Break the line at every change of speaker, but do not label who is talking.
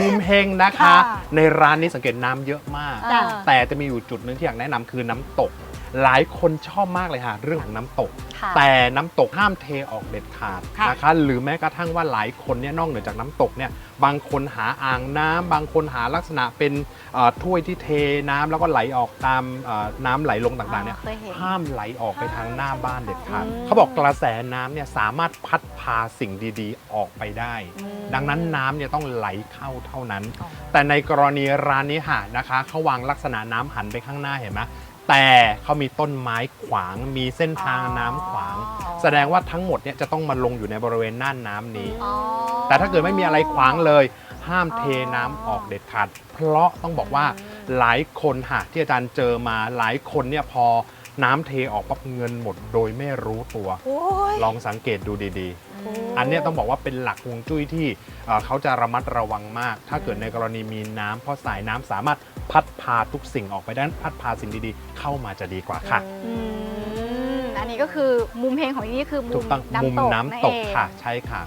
มุมเฮงนะคะ
ค่ะ
ในร้านนี้สังเกตน้ำเยอะมาก
จ้ะ
แต่จะมีอยู่จุดหนึ่งที่อยากแนะนำคือน้ำตก หลายคนชอบมากเลยค่ะเรื่องของน้ำตก
ค่ะ
แต่น้ำตกห้ามเทออกเด็ดขาด
ค่ะ
นะคะหรือแม้กระทั่งว่าหลายคนเนี่ยนอกเหนือจากน้ำตกเนี่ยบางคนหาอ่างน้ำบางคนหาลักษณะเป็นเอ่อถ้วยที่เทน้ำแล้วก็ไหลออกตามเอ่อน้ำไหลลงต่างๆเนี่ย
เคยเห็น
ห้ามไหลออกไปทางหน้าบ้านเด็ดขาด
อืม
เขาบอกกระแสน้ำเนี่ยสามารถพัดพาสิ่งดีๆ ออกไปได้
อืม
ดังนั้นน้ำเนี่ยต้องไหลเข้าเท่านั้น
อ๋อ
แต่ในกรณีร้านนี้ค่ะนะคะเขาวางลักษณะน้ำหันไปข้างหน้าเห็นไหม แต่เขามีต้นไม้ขวาง มีเส้นทางน้ำขวาง
อ๋อ
แสดงว่าทั้งหมดเนี่ยจะต้องมาลงอยู่ในบริเวณน่านน้ำนี้
อ๋อ
แต่ถ้าเกิดไม่มีอะไรขวางเลย ห้ามเทน้ำออกเด็ดขาด เพราะต้องบอกว่าหลายคนค่ะที่อาจารย์เจอมาหลายคนเนี่ยพอน้ำเทออกปั๊บเงินหมดโดยไม่รู้ตัว
โอ้ย
ลองสังเกตดูดี
อืม
ๆอันเนี้ยต้องบอกว่าเป็นหลักฮวงจุ้ยที่เอ่อเขาจะระมัดระวังมาก ถ้าเกิดในกรณีมีน้ำเพราะสายน้ำสามารถ พัดพาทุกสิ่งออกไปได้พัดพาสิ่งดีๆ เข้ามาจะดีกว่าค่ะ
อืมอันนี้ก็คือมุมเพลงของที่นี่คือมุ
ถู
ม
กต้องมุม
น้ำตก
น้ำตก
นั่นเอง
ค่ะ ใช่ค่ะ